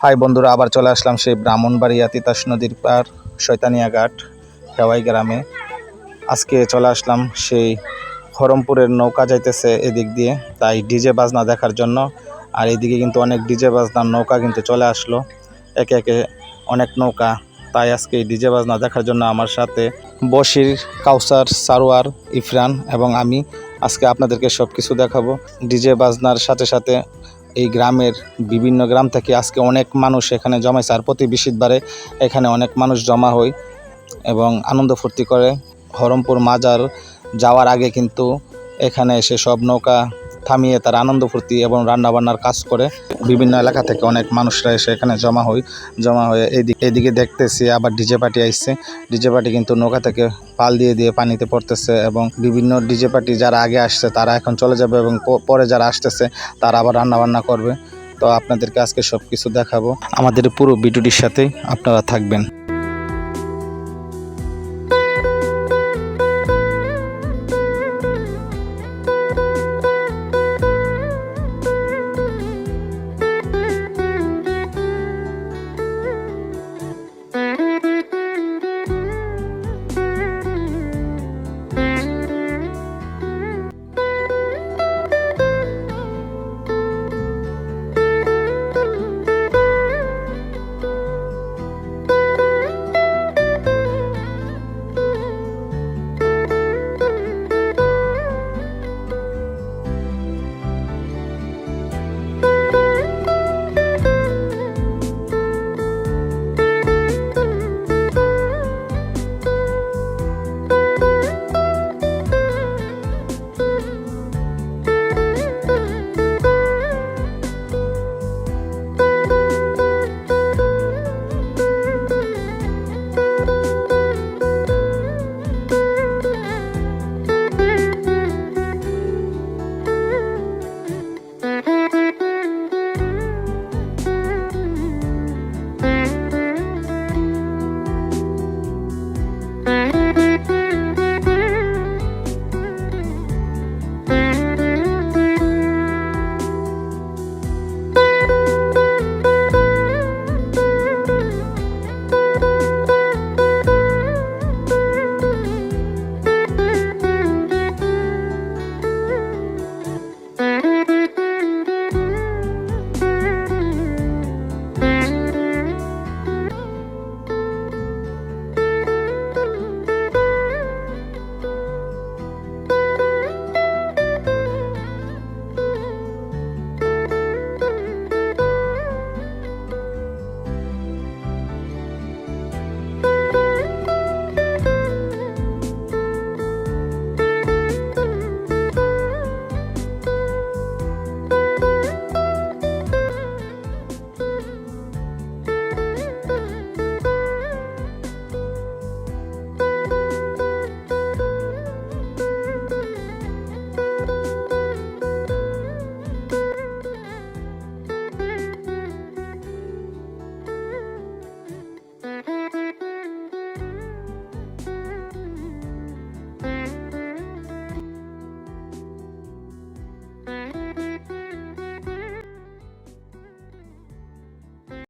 High বন্ধুরা, আবার চলে আসলাম সেই ব্রাহ্মণবাড়িয়া তিতাস নদীর পার শৈতানিয়া ঘাট হেওয়াই গ্রামে। আজকে চলে আসলাম সেই হরমপুরের নৌকা যাইতেছে এদিক দিয়ে, তাই ডিজে বাজনা দেখার জন্য। আর এদিকে কিন্তু অনেক ডিজে বাজনার নৌকা কিন্তু চলে আসলো। একে একে অনেক নৌকা, তাই আজকে এই ডিজে বাজনা দেখার জন্য আমার সাথে বশির, কাউসার, সারোয়ার, ইফরান এবং আমি আজকে আপনাদেরকে সব কিছু দেখাবো। ডিজে বাজনার সাথে সাথে এই গ্রামের বিভিন্ন গ্রাম থেকে আজকে অনেক মানুষ এখানে জমায় আর প্রতি বৃহস্পতিবারে এখানে অনেক মানুষ জমা হয় এবং আনন্দ ফুর্তি করে। হরমপুর মাজার যাওয়ার আগে কিন্তু এখানে এসে সব নৌকা থামিয়ে তার আনন্দ ফুর্তি এবং রান্নাবান্নার কাজ করে। বিভিন্ন এলাকা থেকে অনেক মানুষরা এসে এখানে জমা হয় জমা হয়ে এদিকে এদিকে দেখতেছি, আবার ডিজে পার্টি আসছে ডিজে পার্টি কিন্তু নৌকা থেকে পাল দিয়ে দিয়ে পানিতে পড়তেছে এবং বিভিন্ন ডিজে পার্টি যারা আগে আসছে তারা এখন চলে যাবে এবং পরে যারা আসতেছে তারা আবার রান্নাবান্না করবে। তো আপনাদেরকে আজকে সব কিছু দেখাবো। আমাদের পুরো ভিডিওটির সাথেই আপনারা থাকবেন।